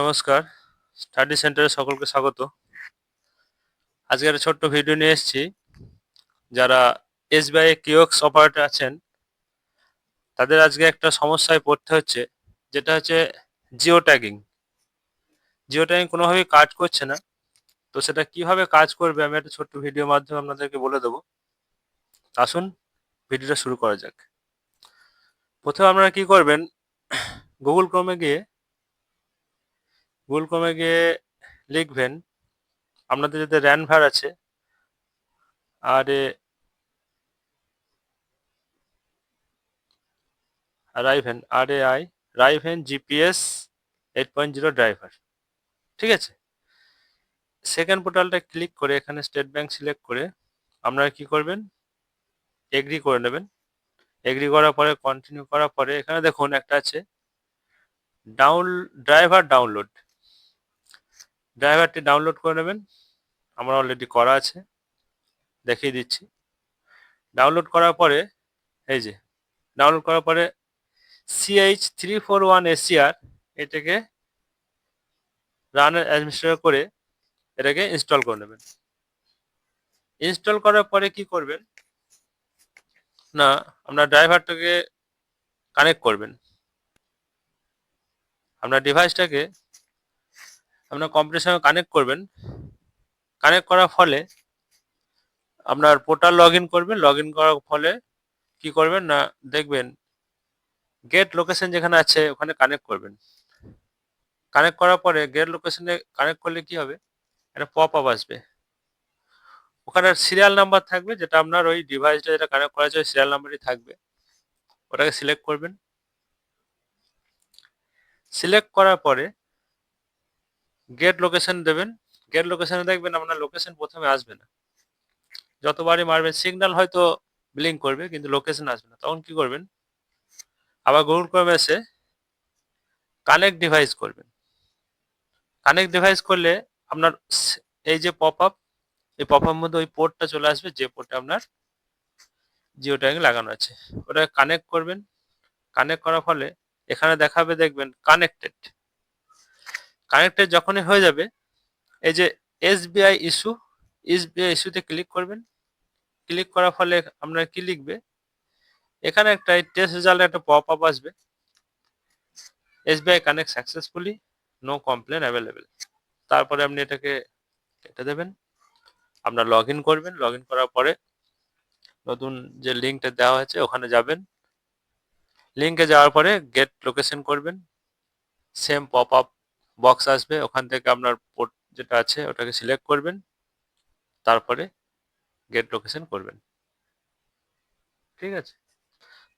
নমস্কার। স্টাডি সেন্টারে সকলকে স্বাগত। আজকে একটা ছোট্ট ভিডিও নিয়ে এসেছি। যারা এসবিআই কিওক্স অপারেটর আছেন, তাদের আজকে একটা সমস্যায় পড়তে হচ্ছে, যেটা হচ্ছে জিও ট্যাগিং জিও ট্যাগিং কোনোভাবেই কাজ করছে না। তো সেটা কীভাবে কাজ করবে, আমি একটা ছোট্ট ভিডিওর মাধ্যমে আপনাদেরকে বলে দেবো। আসুন, ভিডিওটা শুরু করা যাক। প্রথমে আপনারা কি করবেন গুগল ক্রোমে গিয়ে গুগল গিয়ে লিখবেন। আপনাদের যাতে র্যান ভার আছে, আর রাইভেন, আর A I, রাইভেন GPS eight point zero driver. ঠিক আছে? সেকেন্ড পোর্টালটা ক্লিক করে এখানে স্টেট ব্যাংক সিলেক্ট করে আপনারা কি করবেন? এগ্রি করে নেবেন। এগ্রি করার পরে, কন্টিনিউ করার পরে, এখানে দেখুন একটা আছে, ডাউন, ড্রাইভার ডাউনলোড। ড্রাইভারটি ডাউনলোড করে নেবেন। আমার অলরেডি করা আছে। দেখিয়ে দিচ্ছি। ডাউনলোড করার পরে, এই যে ডাউনলোড করার পরে CH three four one ACR এটাকে রানের অ্যাডমিনিস্ট্রেটর করে এটাকে ইনস্টল করে নেবেন। ইনস্টল করার পরে কি করবেন? না, আপনার ড্রাইভারটাকে কানেক্ট করবেন। আপনার ডিভাইসটাকে আপনার কম্পিউটারের সঙ্গে কানেক্ট করবেন। কানেক্ট করার ফলে আপনার পোর্টাল লগ ইন করবেন। লগ ইন করার ফলে কি করবেন না, দেখবেন গেট লোকেশন যেখানে আছে ওখানে কানেক্ট করবেন। কানেক্ট করার পরে গেট লোকেশনে কানেক্ট করলে কি হবে? একটা পপ আপ আসবে। ওখানে সিরিয়াল নাম্বার থাকবে, যেটা আপনার ওই ডিভাইসটা যেটা কানেক্ট করা ওই সিরিয়াল নাম্বারই থাকবে। ওটাকে সিলেক্ট করবেন। সিলেক্ট করার পরে গেট লোকেশন দেবেন। গেট লোকেশনে দেখবেন আপনার লোকেশন প্রথমে আসবে না। যতবারই মারবেন সিগন্যাল হয়তো ব্লিঙ্ক করবে, কিন্তু লোকেশন আসবে না। তখন কি করবেন? আবার গুগল ক্রোমে এসে কানেক্ট ডিভাইস করবেন। কানেক্ট ডিভাইস করলে আপনার এই যে পপ আপ এই পপ আপ মধ্যে ওই পোর্টটা চলে আসবে, যে পোর্টে আপনার জিও ট্যাগ লাগানো আছে। ওটা কানেক্ট করবেন। কানেক্ট করার ফলে এখানে দেখাবে, দেখবেন কানেক্টেড কানেক্টেড যখনই হয়ে যাবে, এই যে এসবিআই ইস্যু এসবিআই ইস্যুতে ক্লিক করবেন। ক্লিক করার ফলে আপনার কি লিখবে? এখানে একটা টেস্ট রেজাল্ট একটা পপ আপ আসবে SBI connect successfully no complain available তারপরে আপনি এটাকে কেটে দেবেন। আপনার লগ করবেন। লগ করার পরে নতুন যে লিঙ্কটা দেওয়া হয়েছে, ওখানে যাবেন। লিঙ্কে যাওয়ার পরে গেট লোকেশন করবেন। সেম পপ আপ বক্স আসবে, ওখান থেকে আপনার পোর্ট যেটা আছে ওটাকে সিলেক্ট করবেন, তারপরে গেট লোকেশন করবেন। ঠিক আছে?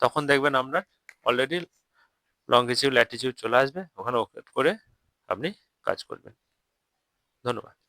তখন দেখবেন আপনার অলরেডি লঙ্গিটিউড ল্যাটিচিউড চলে আসবে, ওখানে ওকে করে আপনি কাজ করবেন। ধন্যবাদ।